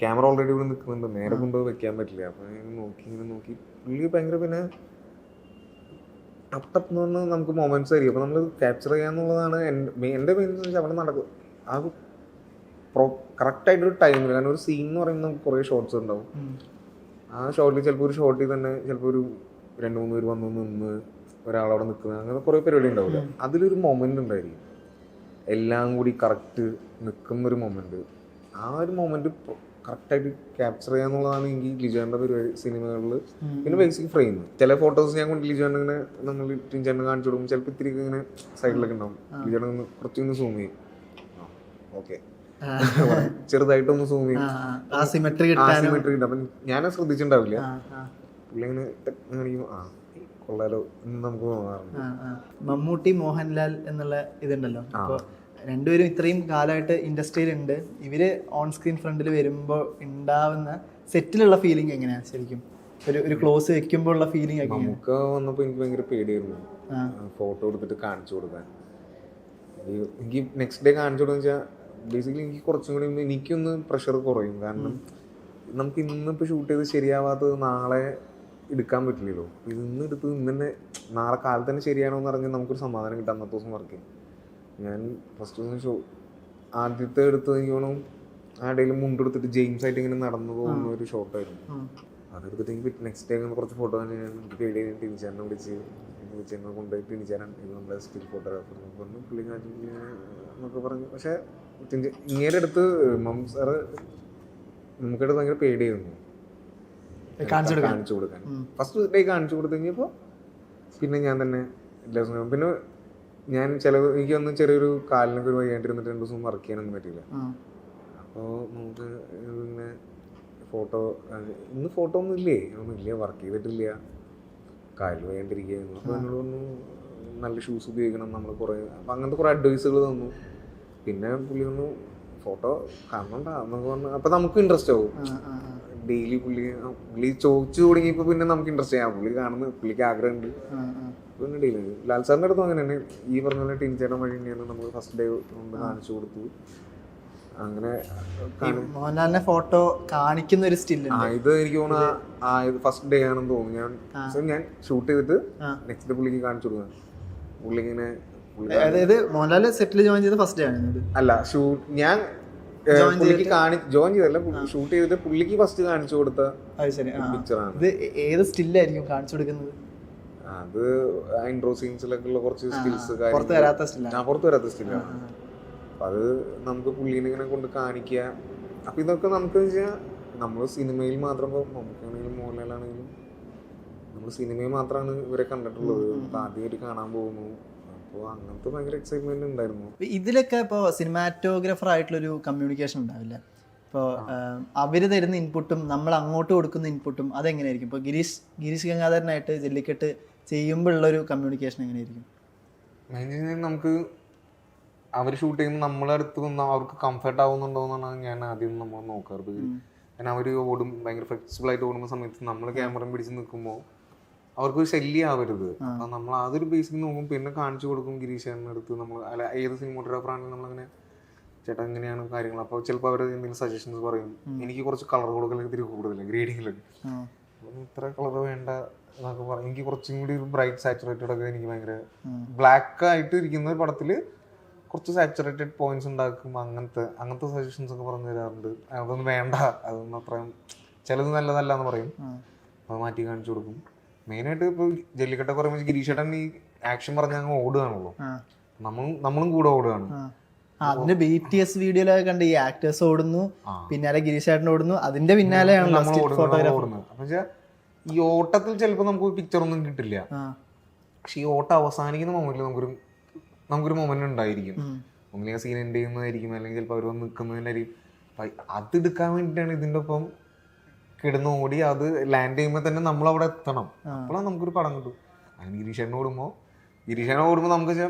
ക്യാമറ ഓൾറെഡി ഇവിടെ നിൽക്കുന്നുണ്ട് നേരെ കൊണ്ട് വെക്കാൻ പറ്റില്ല. അപ്പോൾ ഞാൻ നോക്കി ഇങ്ങനെ നോക്കി. പുള്ളി ഭയങ്കര പിന്നെ ടപ്പ് ടപ്പ് എന്ന് പറഞ്ഞാൽ നമുക്ക് മൊമെന്റ്സ് ആയിരിക്കും. അപ്പോൾ നമ്മൾ ക്യാപ്ചർ ചെയ്യാന്നുള്ളതാണ് എന്റെ എന്റെ മെയിൻ വെച്ചാൽ അവിടെ നടക്കും ആ പ്രോ കറക്റ്റായിട്ടൊരു ടൈമിൽ കാരണം ഒരു സീൻ എന്ന് പറയുമ്പോൾ നമുക്ക് കുറേ ഷോർട്സ് ഉണ്ടാവും. ആ ഷോട്ടിൽ ചിലപ്പോൾ ഒരു ഷോട്ടിൽ തന്നെ ചിലപ്പോൾ ഒരു രണ്ട് മൂന്ന് പേര് വന്നു നിന്ന് ഒരാളവിടെ നിൽക്കുന്നത് അങ്ങനെ കുറേ പരിപാടി ഉണ്ടാവില്ല. അതിലൊരു മൊമെന്റ് ഉണ്ടായിരിക്കും. എല്ലാം കൂടി കറക്റ്റ് നിൽക്കുന്നൊരു മൊമെന്റ് ആ ഒരു മൊമെന്റ് കറക്റ്റായിട്ട് ക്യാപ്ചർ ചെയ്യുക എന്നുള്ളതാണ് എനിക്ക് ലിജോന്റെ പരിപാടി സിനിമകളിൽ പിന്നെ ബേസിക് ഫ്രെയിം ചില ഫോട്ടോസ് ഞാൻ കൊണ്ട് ലിജോന്റെ ഇങ്ങനെ നമ്മൾ ടിൻചാനെ കാണിച്ചു കൊടുക്കും. ചിലപ്പോൾ ഇത്തിരി ഇങ്ങനെ സൈഡിലൊക്കെ ഉണ്ടാവും. ലിജോനെ ഒന്ന് കുറച്ചൊന്ന് സൂം ചെയ്യും. ഓക്കെ ചെറുതായിട്ടൊന്ന് സൂം ചെയ്യും. ആ സിമെട്രി അപ്പം ഞാനത് ശ്രദ്ധിച്ചിട്ടുണ്ടാവില്ല പുള്ളി ഇങ്ങനെ ആ കൊള്ളാലോ നമുക്ക് തോന്നാറുണ്ട്. മമ്മൂട്ടി മോഹൻലാൽ എന്നുള്ള ഇതുണ്ടല്ലോ. അപ്പോൾ രണ്ടുപേരും ഇത്രയും കാലമായിട്ട് ഇൻഡസ്ട്രിയിലുണ്ട്. ഇവർ ഓൺ സ്ക്രീൻ ഫ്രണ്ടിൽ വരുമ്പോൾ ഉണ്ടാവുന്ന സെറ്റിലുള്ള ഫീലിംഗ് എങ്ങനെയാണ് ശരിക്കും? ഒരു ഒരു ക്ലോസ് വെക്കുമ്പോൾ ഉള്ള ഫീലിംഗ് ഒക്കെ? നമുക്ക് വന്നപ്പോൾ എനിക്ക് ഭയങ്കര പേടിയായിരുന്നു. ഫോട്ടോ എടുത്തിട്ട് കാണിച്ചു കൊടുക്കാൻ. എനിക്ക് നെക്സ്റ്റ് ഡേ കാണിച്ചു കൊടുക്കുക വെച്ചാൽ ബേസിക്കലി എനിക്ക് കുറച്ചും കൂടി എനിക്കൊന്ന് പ്രഷർ കുറയും. കാരണം നമുക്ക് ഇന്നിപ്പോൾ ഷൂട്ട് ചെയ്ത് ശരിയാവാത്തത് നാളെ എടുക്കാൻ പറ്റില്ലല്ലോ. ഇന്ന് എടുത്ത് ഇന്ന് തന്നെ നാളെ കാലത്ത് തന്നെ ശരിയാണോ എന്ന് പറഞ്ഞാൽ നമുക്കൊരു സമാധാനം കിട്ടാം അന്നത്തെ ദിവസം വർക്ക് ചെയ്യും ഞാൻ ഫസ്റ്റ് ദിവസം ഷോ ആദ്യത്തെ എടുത്ത് എനിക്ക് തോന്നുന്നു ആ ഇടയിൽ മുണ്ടെടുത്തിട്ട് ജെയിംസ് ആയിട്ട് ഇങ്ങനെ നടന്നു പോകുന്ന ഒരു ഷോട്ടായിരുന്നു ആയിരുന്നു. അതെടുത്തിട്ട് എനിക്ക് നെക്സ്റ്റ് ഡേ കുറച്ച് ഫോട്ടോ തന്നെ ഞാൻ പേടി ടിനിച്ചാറിനെ വിളിച്ച് വിളിച്ചെന്നെ കൊണ്ടുപോയി ടിനിച്ചാരൻ ഇത് നമ്മുടെ സ്റ്റിൽ ഫോട്ടോഗ്രാഫർ പറഞ്ഞു പുള്ളി എന്നൊക്കെ പറഞ്ഞു. പക്ഷേ ഇങ്ങനെ അടുത്ത് മം സാറ് നമുക്കത് ഭയങ്കര പേടിയായിരുന്നു കാണിച്ചു കൊടുക്കാൻ. ഫസ്റ്റ് ഡേ കാണിച്ചു കൊടുത്തു കഴിഞ്ഞപ്പോൾ പിന്നെ ഞാൻ തന്നെ എല്ലാ പിന്നെ ഞാൻ ചിലവ് എനിക്ക് ഒന്ന് ചെറിയൊരു കാലിനൊക്കെ ഒരു വയ്യാണ്ടിരുന്നിട്ട് രണ്ട് ദിവസം വർക്ക് ചെയ്യാനൊന്നും പറ്റില്ല അപ്പോൾ നമുക്ക് പിന്നെ ഫോട്ടോ ഇന്ന് ഫോട്ടോ ഒന്നും ഇല്ലേ? ഒന്നും ഇല്ല വർക്ക് ചെയ്തിട്ടില്ല. കാലിൽ വേണ്ടിയിരിക്കുകയായിരുന്നു അപ്പോൾ എന്നോട് പറഞ്ഞു നല്ല ഷൂസ് ഉപയോഗിക്കണം നമ്മൾ കുറേ അപ്പം അങ്ങനത്തെ കുറേ അഡ്വൈസുകൾ തന്നു. പിന്നെ പുള്ളി ഒന്ന് ഫോട്ടോ കാണണ്ട എന്നൊക്കെ പറഞ്ഞു. അപ്പം നമുക്ക് ഇൻട്രസ്റ്റ് ആവും. ഡെയിലി പുള്ളി പുള്ളി ചോദിച്ചു തുടങ്ങിയപ്പോൾ പിന്നെ നമുക്ക് ഇൻട്രസ്റ്റ് ചെയ്യാം പുള്ളി കാണുന്ന പുള്ളിക്ക് ആഗ്രഹമുണ്ട് ആ, ആ. പിന്നെ ഡെയിലി ലാൽ സാറിന്റെ അടുത്തും അങ്ങനെ തന്നെ ഈ പറഞ്ഞ പോലെ ടിൻചേട്ടൻ വഴി തന്നെയാണ് നമ്മൾ ഫസ്റ്റ് ഡേ കൊണ്ട് കാണിച്ചു കൊടുത്തു. അങ്ങനെ മോഹൻലാലിന്റെ ഫോട്ടോ കാണിക്കുന്ന ഒരു സ്റ്റിൽ ഇത് എനിക്ക് തോന്നുന്നു ഫസ്റ്റ് ഡേ ആണെന്ന് തോന്നുന്നു. ഞാൻ ഞാൻ ഷൂട്ട് ചെയ്തിട്ട് നെക്സ്റ്റ് പുള്ളിക്ക് കാണിച്ചു കൊടുക്കാം. പുള്ളി ഇങ്ങനെ അതായത് മോഹൻലാൽ സെറ്റിൽ ജോയിൻ ചെയ്ത ഫസ്റ്റ് ഡേ ആണ് അല്ല ഷൂട്ട് ഞാൻ പുള്ളിക്ക് കാണി ജോയിൻ ചെയ്തല്ല ഷൂട്ട് ചെയ്തിട്ട് പുള്ളിക്ക് ഫസ്റ്റ് കാണിച്ചു കൊടുത്ത അത് ശരി. ആ. പിക്ചറാണ് ഇത് ഏത് സ്റ്റില്ലായിരിക്കും കാണിച്ചു കൊടുക്കുന്നത്? അത് ആൻഡ്രോ സീൻസിലൊക്കെ ഉള്ള കുറച്ച് സ്കിൽസ് പുറത്ത് വരാത്ത സ്റ്റില്ല ഞാൻ പുറത്തു വരാത്ത സ്റ്റില്ലാണ്. അപ്പൊ അത് നമുക്ക് പുള്ളീനെ ഇങ്ങനെ കൊണ്ട് കാണിക്കുക. അപ്പൊ ഇതൊക്കെ നമുക്ക് വെച്ചാൽ നമ്മൾ സിനിമയിൽ മാത്രം മമ്മൂക്കാണെങ്കിലും മോഹൻലാലാണെങ്കിലും നമ്മൾ സിനിമയിൽ മാത്രമാണ് ഇവരെ കണ്ടിട്ടുള്ളത്. ആദ്യമായിട്ട് കാണാൻ പോകുന്നു. അങ്ങനത്തെ ഭയങ്കര എക്സൈറ്റ്മെന്റ് ഉണ്ടായിരുന്നു. ഇതിലൊക്കെ ഇപ്പോൾ സിനിമാറ്റോഗ്രാഫർ ആയിട്ടുള്ളൊരു കമ്മ്യൂണിക്കേഷൻ ഉണ്ടാവില്ല? ഇപ്പോൾ അവർ തരുന്ന ഇൻപുട്ടും നമ്മൾ അങ്ങോട്ട് കൊടുക്കുന്ന ഇൻപുട്ടും അതെങ്ങനെയായിരിക്കും? ഇപ്പോൾ ഗിരീഷ് ഗിരീഷ് ഗംഗാധരനായിട്ട് ജല്ലിക്കെട്ട് ചെയ്യുമ്പോൾ ഉള്ളൊരു കമ്മ്യൂണിക്കേഷൻ എങ്ങനെയായിരിക്കും നമുക്ക് അവർ ഷൂട്ട് ചെയ്യുമ്പോൾ നമ്മളെ അടുത്ത് നിന്ന് അവർക്ക് കംഫർട്ട് ആവുന്നുണ്ടോ എന്നാണ് ഞാൻ ആദ്യം നമ്മൾ നോക്കാറ് കാരണം അവർ ഓടും ഭയങ്കര ഫ്ലെക്സിബിൾ ആയിട്ട് ഓടുന്ന സമയത്ത് നമ്മൾ ക്യാമറ പിടിച്ച് നിൽക്കുമ്പോൾ അവർക്ക് ഒരു ശല്യം ആവരുത്. അപ്പൊ നമ്മൾ അതൊരു ബേസിക് നോക്കും. പിന്നെ കാണിച്ചു കൊടുക്കും ഗിരീഷേട്ടന്റെ അടുത്ത് നമ്മൾ അല്ല ഏത് സിനിമോട്ടോഗ്രാഫർ ആണെങ്കിലും നമ്മളങ്ങനെ ചേട്ടാ ഇങ്ങനെയാണ് കാര്യങ്ങൾ. അപ്പോൾ ചിലപ്പോൾ അവർ എന്തെങ്കിലും സജഷൻസ് പറയും. എനിക്ക് കുറച്ച് കളർ കൊടുക്കലൊക്കെ ഇത്തിരി കൂടുതലാണ് ഗ്രേഡിങ്ങിലൊക്കെ അപ്പം ഇത്ര കളർ വേണ്ട എന്നൊക്കെ പറഞ്ഞു എനിക്ക് കുറച്ചും കൂടി ഒരു ബ്രൈറ്റ് സാച്ചുറേറ്റഡ് ഒക്കെ എനിക്ക് ഭയങ്കര ബ്ലാക്ക് ആയിട്ട് ഇരിക്കുന്ന ഒരു പടത്തിൽ കുറച്ച് സാച്ചുറേറ്റഡ് പോയിന്റ്സ് ഉണ്ടാക്കും അങ്ങനത്തെ അങ്ങനത്തെ സജഷൻസ് ഒക്കെ പറഞ്ഞു തരാറുണ്ട്. അതൊന്നും വേണ്ട. അതൊന്നും അത്രയും ചിലത് നല്ലതല്ല എന്ന് പറയും. അത് മാറ്റി കാണിച്ചു കൊടുക്കും. മെയിനായിട്ട് ഇപ്പോൾ ജല്ലിക്കെട്ടൊക്കെ പറയുമ്പോൾ ഗിരീഷേട്ടൻ ഈ ആക്ഷൻ പറഞ്ഞ അങ്ങ് ഓടുകയാണല്ലോ. നമ്മളും നമ്മളും കൂടെ ഓടുകയാണ്. അതിന്റെ ബി ടി എസ് വീഡിയോയിലൊക്കെ കണ്ട് ഈ ആക്ടേഴ്സ് ഓടുന്നു പിന്നാലെ ഗിരീഷ് ചേട്ടൻ ഓടുന്നു അതിന്റെ പിന്നാലെയാണ് നമ്മൾ ഓടുന്നത് ഈ ഓട്ടത്തിൽ ചിലപ്പോൾ നമുക്ക് പിക്ചർ ഒന്നും കിട്ടില്ല. പക്ഷെ ഈ ഓട്ടം അവസാനിക്കുന്ന മൊമെന്റിൽ നമുക്കൊരു നമുക്കൊരു മൊമെന്റ് ഉണ്ടായിരിക്കും. ഒന്നില്ലെങ്കിൽ സീൻ എൻഡ് ചെയ്യുന്നതായിരിക്കും. അല്ലെങ്കിൽ ചിലപ്പോൾ അവർ വന്ന് നിൽക്കുന്നതിനായിരിക്കും അത് എടുക്കാൻ വേണ്ടിയിട്ടാണ് ഇതിന്റെ ഒപ്പം കിടന്ന് ഓടി അത് ലാൻഡ് ചെയ്യുമ്പോൾ തന്നെ നമ്മൾ അവിടെ എത്തണം. അപ്പോഴാണ് നമുക്കൊരു പടം കിട്ടും അങ്ങനെ ഗിരീഷേനെ ഓടുമ്പോൾ ഗിരീഷേനെ ഓടുമ്പോൾ നമുക്ക്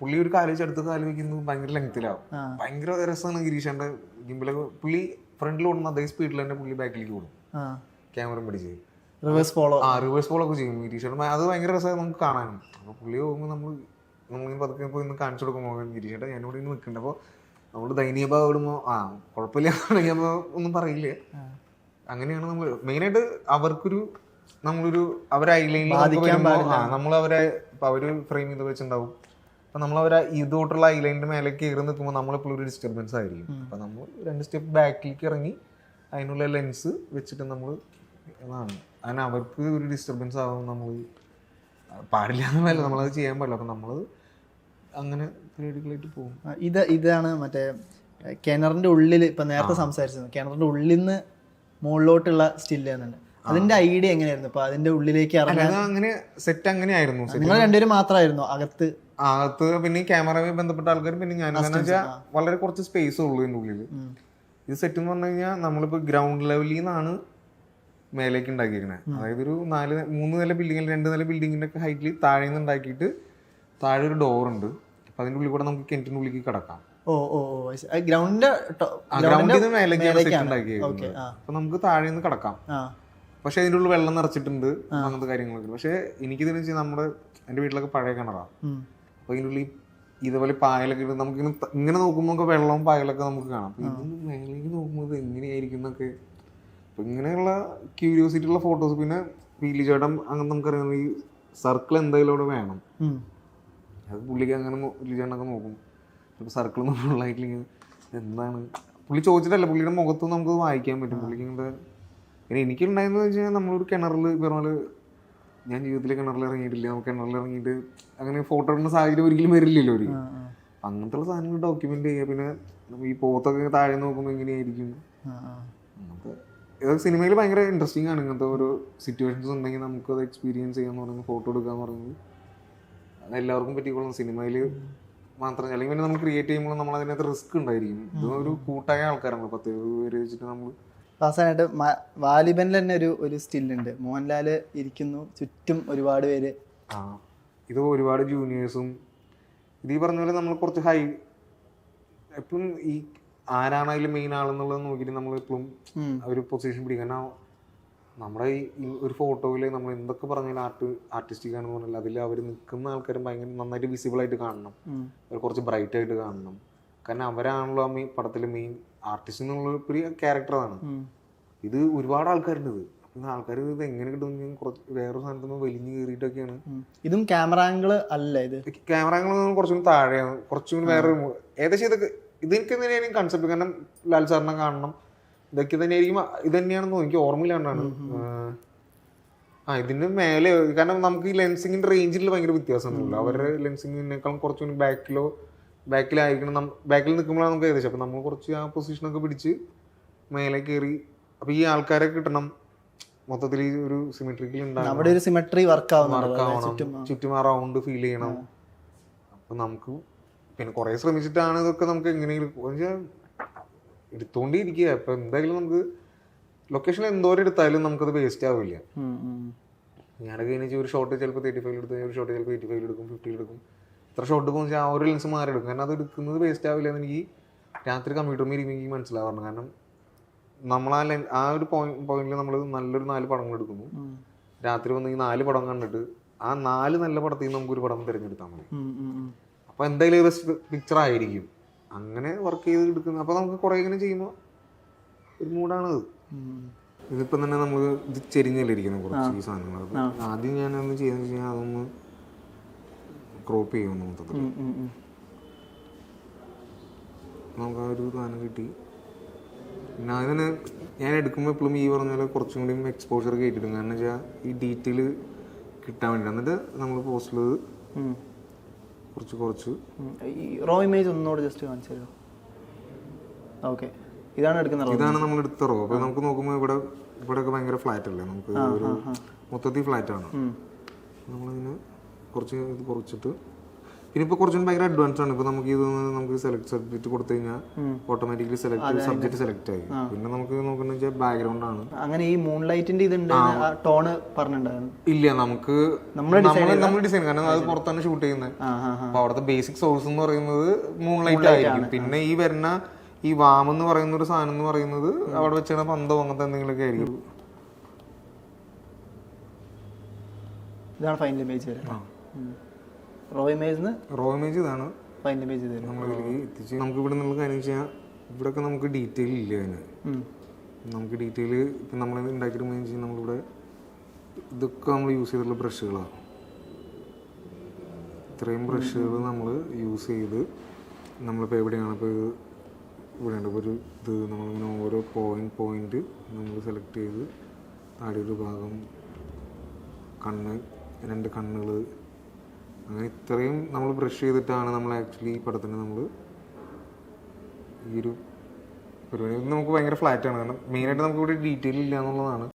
പുള്ളി ഒരു കാൽ വെച്ച് അടുത്ത കാൽ വെക്കുന്നത് ഭയങ്കര ലെങ്ത്തിലാവും. ഭയങ്കര രസമാണ് ഗിരീഷേന്റെ ഗിമ്പിലൊക്കെ പുള്ളി ഫ്രണ്ടിൽ ഓടുന്ന അതേ സ്പീഡിൽ തന്നെ പുള്ളി ബാക്കിലേക്ക് ഓടും. ക്യാമറ പിടിച്ച്. റിവേഴ്സ് ഫോളോ ആ റിവേഴ്സ് ഫോളൊക്കെ ചെയ്യും. ഗിരീഷേട്ടൻ അത് ഭയങ്കര രസമായി നമുക്ക് കാണാനും. അപ്പോൾ പുള്ളി പോകുമ്പോൾ നമ്മൾ നമ്മളിങ്ങനെ പതുക്കെ പോയി ഇന്ന് കാണിച്ചു കൊടുക്കുമ്പോൾ ഗിരീഷേട്ടൻ ഞാനിവിടെ ഇന്ന് നിൽക്കുന്നുണ്ട് അപ്പോൾ നമ്മൾ ദയനീയഭാവം ഇടുമ്പോൾ ആ കുഴപ്പമില്ല നമ്മൾ ഒന്നും പറയില്ല. അങ്ങനെയാണ് നമ്മൾ മെയിനായിട്ട് അവർക്കൊരു നമ്മളൊരു അവരെ ഐലൈനിൽ നമ്മൾ അവരെ അവർ ഫ്രെയിം ചെയ്ത് വെച്ചിട്ടുണ്ടാവും. അപ്പൊ നമ്മൾ അവരെ ഇതോട്ടുള്ള ഐലൈനിന്റെ മേലെ കയറി നിൽക്കുമ്പോൾ നമ്മളെപ്പോഴും ഒരു ഡിസ്റ്റർബൻസ് ആയിരിക്കും. അപ്പൊ നമ്മൾ രണ്ട് സ്റ്റെപ്പ് ബാക്കിലേക്ക് ഇറങ്ങി അതിനുള്ള ലെൻസ് വെച്ചിട്ട് നമ്മൾ അതാണ് അങ്ങനെ അവർക്ക് ഒരു ഡിസ്റ്റർബൻസ് ആവും നമ്മൾ പാടില്ല എന്നല്ല നമ്മളത് ചെയ്യാൻ പാടില്ല. അപ്പം നമ്മൾ അങ്ങനെ പീരിയഡിക്കലായിട്ട് പോകും. ഇത് ഇതാണ് മറ്റേ കിണറിന്റെ കിണറിന്റെ ഉള്ളിൽ ഇപ്പം നേരത്തെ സംസാരിച്ചത്. കിണറിന്റെ ഉള്ളിൽ നിന്ന് മുകളിലോട്ടുള്ള സ്റ്റില്ല് അതിന്റെ ഐഡിയ എങ്ങനെയായിരുന്നു? ഇപ്പൊ അതിന്റെ ഉള്ളിലേക്ക് അങ്ങനെ സെറ്റ് അങ്ങനെ ആയിരുന്നു നിങ്ങൾ രണ്ടുപേരും മാത്രമായിരുന്നു അകത്ത്. അകത്ത് പിന്നെ ക്യാമറയുമായി ബന്ധപ്പെട്ട ആൾക്കാർ പിന്നെ ഞാൻ വളരെ കുറച്ച് സ്പേസ് ഉള്ളൂ ഇതിന്റെ ഉള്ളിൽ. ഇത് സെറ്റ് എന്ന് പറഞ്ഞു കഴിഞ്ഞാൽ നമ്മളിപ്പോ ഗ്രൗണ്ട് ലെവലിൽ നിന്നാണ് മേലേക്ക് ഉണ്ടാക്കിയിരിക്കുന്നത് അതായത് ഒരു നാല് മൂന്ന് നില ബിൽഡിങ്ങിൽ രണ്ട് നില ബിൽഡിങ്ങിന്റെ ഒക്കെ ഹൈറ്റിൽ താഴെ നിന്ന് ഉണ്ടാക്കിയിട്ട് താഴെ ഒരു ഡോർ ഉണ്ട്. അപ്പൊ അതിന്റെ ഉള്ളിൽ കൂടെ നമുക്ക് കിണറ്റിന്റെ ഉള്ളിലേക്ക് കിടക്കാം. ഓ ഓ ഓ ഗ്രൗണ്ടിന്റെ ഗ്രൗണ്ടിൽ നിന്ന് മേലേക്കാണ് സെറ്റ് ഓക്കെ ഉണ്ടാക്കിയിരിക്കുന്നത് ആ. അപ്പൊ നമുക്ക് താഴെ നിന്ന് കിടക്കാം പക്ഷെ അതിന്റെ ഉള്ളിൽ വെള്ളം നിറച്ചിട്ടുണ്ട് അങ്ങനത്തെ കാര്യങ്ങളൊക്കെ. പക്ഷെ എനിക്കിതെന്ന് വെച്ചാൽ നമ്മുടെ എന്റെ വീട്ടിലൊക്കെ പഴയ കിണറാണ്. അപ്പൊ അതിന്റെ ഉള്ളിൽ ഇതുപോലെ പായലൊക്കെ ഇട്ട് നമുക്ക് ഇങ്ങനെ നോക്കുമ്പോ നോക്കുമ്പോൾ വെള്ളവും പായലൊക്കെ നമുക്ക് കാണാം. അപ്പൊ മേലേക്ക് നോക്കുമ്പോൾ എങ്ങനെയായിരിക്കും എന്നൊക്കെ അപ്പൊ ഇങ്ങനെയുള്ള ക്യൂരിയോസിറ്റി ഉള്ള ഫോട്ടോസ് പിന്നെ പീലി ചേട്ടൻ അങ്ങനെ നമുക്കറിയാം ഈ സർക്കിൾ എന്തായാലും അവിടെ വേണം. അത് പുള്ളിക്ക് അങ്ങനെ പീലി ചേട്ടനൊക്കെ നോക്കും. ചിലപ്പോൾ സർക്കിൾ ഫുള്ളായിട്ടില്ലെങ്കിൽ എന്താണ്? പുള്ളി ചോദിച്ചിട്ടല്ല പുള്ളിയുടെ മുഖത്ത് നമുക്ക് വായിക്കാൻ പറ്റും. പുള്ളിക്ക് ഇങ്ങനത്തെ പിന്നെ എനിക്കുണ്ടായെന്ന് വെച്ച് കഴിഞ്ഞാൽ നമ്മളൊരു കിണറിൽ പറഞ്ഞാൽ ഞാൻ ജീവിതത്തിൽ കിണറിൽ ഇറങ്ങിയിട്ടില്ല. നമുക്ക് കിണറിൽ ഇറങ്ങിയിട്ട് അങ്ങനെ ഫോട്ടോ ഇടുന്ന സാഹചര്യം ഒരിക്കലും വരില്ലല്ലോ ഒരു. അങ്ങനത്തെ സാധനങ്ങൾ ഡോക്യുമെന്റ് ചെയ്യുക പിന്നെ ഈ പോത്തൊക്കെ താഴെ നോക്കുമ്പോൾ എങ്ങനെയായിരിക്കും. അങ്ങനത്തെ ഇതൊക്കെ സിനിമയിൽ ഭയങ്കര ഇൻട്രസ്റ്റിംഗ് ആണ്. ഇങ്ങനത്തെ ഓരോ സിറ്റുവേഷൻസ് ഉണ്ടെങ്കിൽ നമുക്ക് അത് എക്സ്പീരിയൻസ് ചെയ്യാന്ന് പറയുന്നത് ഫോട്ടോ എടുക്കുക എന്ന് പറയുന്നത്. അത് എല്ലാവർക്കും പറ്റിക്കൊള്ളും സിനിമയിൽ മാത്രം അല്ലെങ്കിൽ പിന്നെ നമ്മൾ ക്രിയേറ്റ് ചെയ്യുമ്പോൾ നമ്മൾ അതിനകത്ത് റിസ്ക് ഉണ്ടായിരിക്കും. ഇതൊരു കൂട്ടായ ആൾക്കാരാണ്. പത്ത് പേര് വെച്ചിട്ട് നമ്മൾ അവസാനമായിട്ട് വാലിബനിൽ തന്നെ ഒരു ഒരു സ്റ്റില്ലുണ്ട് മോഹൻലാൽ ഇരിക്കുന്നു. ചുറ്റും ഒരുപാട് പേര്. ആ ഇത് ഒരുപാട് ജൂനിയേഴ്സും ഇത് ഈ പറഞ്ഞ പോലെ നമ്മൾ കുറച്ച് ഹൈ എപ്പോഴും ഈ ആരാണ് അതിൽ മെയിൻ ആളെന്നുള്ളത് നോക്കിയിട്ട് നമ്മൾ എപ്പോഴും ഉം. ഒരു പൊസിഷൻ പിടിക്കും. കാരണം നമ്മുടെ ഈ ഒരു ഫോട്ടോയിൽ നമ്മൾ എന്തൊക്കെ പറഞ്ഞാലും ആർട്ട് ആർട്ടിസ്റ്റിക് ആണെന്ന് പറഞ്ഞാൽ അതിൽ അവർ നിൽക്കുന്ന ആൾക്കാരും ഭയങ്കര നന്നായിട്ട് വിസിബിൾ ആയിട്ട് കാണണം. അവർ കുറച്ച് ബ്രൈറ്റ് ആയിട്ട് കാണണം. കാരണം അവരാണല്ലോ ആ മെയിൻ പടത്തിലെ മെയിൻ ആർട്ടിസ്റ്റ് എന്നുള്ള ഒരു ക്യാരക്ടറാണ്. ഇത് ഒരുപാട് ആൾക്കാരുണ്ട് ഇത്. ആൾക്കാർ ഇത് എങ്ങനെ കിട്ടും കുറച്ച് വേറൊരു സ്ഥാനത്ത് നിന്ന് വലിഞ്ഞു കയറിയിട്ടൊക്കെയാണ്. ഇതും ക്യാമറ ആംഗിൾ അല്ല ഇത്? ക്യാമറകൾ കുറച്ചും താഴെയാണ്. കുറച്ചും വേറെ ഏകദേശം ഇതൊക്കെ ഇതെനിക്ക് തന്നെയായിരിക്കും കൺസെപ്റ്റ് കാരണം ലാൽ സാറിനെ കാണണം. ഇതൊക്കെ തന്നെയായിരിക്കും. ഇത് തന്നെയാണെന്ന് എനിക്ക് ഓർമ്മയില്ലാണ്ടാണ് ആ ഇതിന് മേലെ കാരണം നമുക്ക് ഈ ലെൻസിങ്ങിന്റെ റേഞ്ചിൽ ഭയങ്കര വ്യത്യാസമൊന്നുമില്ല. അവരുടെ ലെൻസിങ്ങിനേക്കാളും കുറച്ചുകൂടി ബാക്കിലോ ബാക്കിലായിരിക്കണം ബാക്കിൽ നിൽക്കുമ്പോഴാണ് നമുക്ക് ഏകദേശം. അപ്പം നമ്മൾ കുറച്ച് ആ പൊസിഷനൊക്കെ പിടിച്ച് മേലെ കയറി അപ്പം ഈ ആൾക്കാരെ കിട്ടണം. മൊത്തത്തിൽ ഒരു സിമെട്രിക്കൽ ഉണ്ടാകും ചുറ്റും ആ. റൗണ്ട് ഫീൽ ചെയ്യണം. അപ്പം നമുക്ക് പിന്നെ കുറേ ശ്രമിച്ചിട്ടാണ് ഇതൊക്കെ നമുക്ക് എങ്ങനെയെങ്കിലും എടുത്തോണ്ടേ ഇരിക്കുക ഇപ്പം എന്തായാലും നമുക്ക് ലൊക്കേഷൻ എന്തോരം എടുത്താലും നമുക്കത് വേസ്റ്റ് ആവില്ല. കഴിഞ്ഞ ഞാനൊക്കെ കഴിഞ്ഞാൽ ഒരു ഷോട്ട് ചിലപ്പോൾ തേർട്ടി ഫൈവ് എടുത്ത് ഒരു ഷോട്ട് ചിലപ്പോൾ എയ്റ്റി ഫൈവ് എടുക്കും ഫിഫ്റ്റിയിൽ എടുക്കും. ഇത്ര ഷോട്ട് പോകുന്ന ആ ഒരു ലെൻസ് മാറി എടുക്കും. കാരണം അത് എടുക്കുന്നത് വേസ്റ്റ് ആവില്ല എന്ന് എനിക്ക് രാത്രി കമ്പ്യൂട്ടറിൽ ഇരിക്കുമ്പോൾ എനിക്ക് മനസ്സിലാവാറുണ്ട് കാരണം നമ്മൾ ആ ലെൻ ആ ഒരു പോയിന്റ് പോയിന്റിൽ നമ്മൾ നല്ലൊരു നാല് പടങ്ങൾ എടുക്കുന്നു. രാത്രി വന്ന് ഈ നാല് പടം കണ്ടിട്ട് ആ നാല് നല്ല പടത്തിൽ നിന്ന് നമുക്കൊരു പടം തിരഞ്ഞെടുത്താൽ മതി. അപ്പോൾ എന്തായാലും ബെസ്റ്റ് പിക്ചർ ആയിരിക്കും. അങ്ങനെ വർക്ക് ചെയ്ത് എടുക്കുന്നത് അപ്പോൾ നമുക്ക് കുറേ ഇങ്ങനെ ചെയ്യുമ്പോൾ ഒരു മൂഡാണത്. ഉം. ഇതിപ്പം തന്നെ നമ്മൾ ഇത് ചെരിഞ്ഞല്ലിരിക്കുന്നു കുറച്ച് ഈ സാധനങ്ങൾ ആദ്യം ഞാൻ ഒന്ന് ചെയ്യുന്നത് കഴിഞ്ഞാൽ അതൊന്ന് ക്രോപ്പ് ചെയ്യുമെന്ന് മൊത്തത്തിൽ. നമുക്ക് ആ ഒരു സാധനം കിട്ടി. പിന്നെ അതിന് ഞാൻ എടുക്കുമ്പോൾ എപ്പോഴും ഈ പറഞ്ഞ പോലെ കുറച്ചും കൂടി എക്സ്പോഷർ കയറ്റിയിട്ടുണ്ട് കാരണം വെച്ചാൽ ഈ ഡീറ്റെയിൽ കിട്ടാൻ വേണ്ടി എന്നിട്ട് നമ്മൾ പോസ്റ്റിൽ. കുറച്ച് കുറച്ച്. ഈ റോ ഇമേജ് ഒന്നുകൂടെ ജസ്റ്റ് കാണിച്ചു തരുമോ? ഓക്കെ ഇതാണ് എടുക്കുന്ന ഇതാണ് നമ്മൾ എടുത്ത റോ അപ്പോൾ നമുക്ക് നോക്കുമ്പോൾ ഇവിടെ ഇവിടെയൊക്കെ ഭയങ്കര ഫ്ലാറ്റ് അല്ലേ? നമുക്ക് ഒരു മൊത്തത്തിൽ ഫ്ലാറ്റ് ആണ്. നമ്മളിതിന് കുറച്ച് ഇത് കുറച്ചിട്ട് പിന്നെ ഇപ്പോൾ കുറച്ചും ഭയങ്കര അഡ്വാൻസ് ആണ്. ഇപ്പോൾ നമുക്ക് ഇത് നമുക്ക് സെലക്ട് സബ്ജക്ട് കൊടുത്തു കഴിഞ്ഞാൽ ഓട്ടോമാറ്റിക്കലി സെലക്ട് സബ്ജക്ട് സെലക്ട് ആയി. പിന്നെ നമുക്ക് നോക്കുന്ന വെച്ചാൽ ബാക്ക്ഗ്രൗണ്ട് ആണ്. അങ്ങനെ ഈ മൂൺ ലൈറ്റിന്റെ ഇത് ടോണ് പറഞ്ഞിട്ടുണ്ടായിരുന്നു. ഇല്ല നമുക്ക് നമ്മൾ ഡിസൈൻ കാരണം അത് പുറത്താണ് ഷൂട്ട് ചെയ്യുന്നത് അപ്പോൾ അവിടുത്തെ ബേസിക് സോഴ്സ് എന്ന് പറയുന്നത് മൂൺ ലൈറ്റ് ആയിരിക്കും. പിന്നെ ഈ വരുന്ന ഈ വാം എന്ന് പറയുന്ന ഒരു സാധനം എന്ന് പറയുന്നത് അവിടെ വെച്ചാണ് പന്തോ അങ്ങനത്തെ എന്തെങ്കിലുമൊക്കെ ആയിരിക്കും. ഇതാണ് ഫൈനൽ ഇമേജ് വരെ. റോ ഇമേജ് ഇതാണ്. ഇമേജ് എത്തിച്ച് നമുക്ക് ഇവിടെ നിന്നുള്ള കാര്യം വെച്ചാൽ ഇവിടെയൊക്കെ നമുക്ക് ഡീറ്റെയിൽ ഇല്ല അതിന്. നമുക്ക് ഡീറ്റെയിൽ ഇപ്പം നമ്മൾ ഉണ്ടാക്കിയിട്ട് വെച്ചാൽ നമ്മളിവിടെ ഇതൊക്കെ നമ്മൾ യൂസ് ചെയ്തിട്ടുള്ള ബ്രഷുകളാണ് ഇത്രയും ബ്രഷുകൾ നമ്മൾ യൂസ് ചെയ്ത് നമ്മളിപ്പോൾ എവിടെയാണ് ഇപ്പോൾ ഇവിടെ ഉണ്ട് ഒരു ഇത് നമ്മളിങ്ങനെ ഓരോ പോയിന്റ് പോയിന്റ് നമ്മൾ സെലക്ട് ചെയ്ത് താടിയൊരു ഭാഗം കണ്ണ് രണ്ട് കണ്ണുകൾ അങ്ങനെ ഇത്രയും നമ്മൾ ബ്രഷ് ചെയ്തിട്ടാണ് നമ്മൾ ആക്ച്വലി ഈ പടത്തിന് നമ്മൾ ഈ ഒരു പരിപാടി. നമുക്ക് ഭയങ്കര ഫ്ലാറ്റ് ആണ്. കാരണം മെയിനായിട്ട് നമുക്ക് ഇവിടെ ഡീറ്റെയിൽ ഇല്ല എന്നുള്ളതാണ്.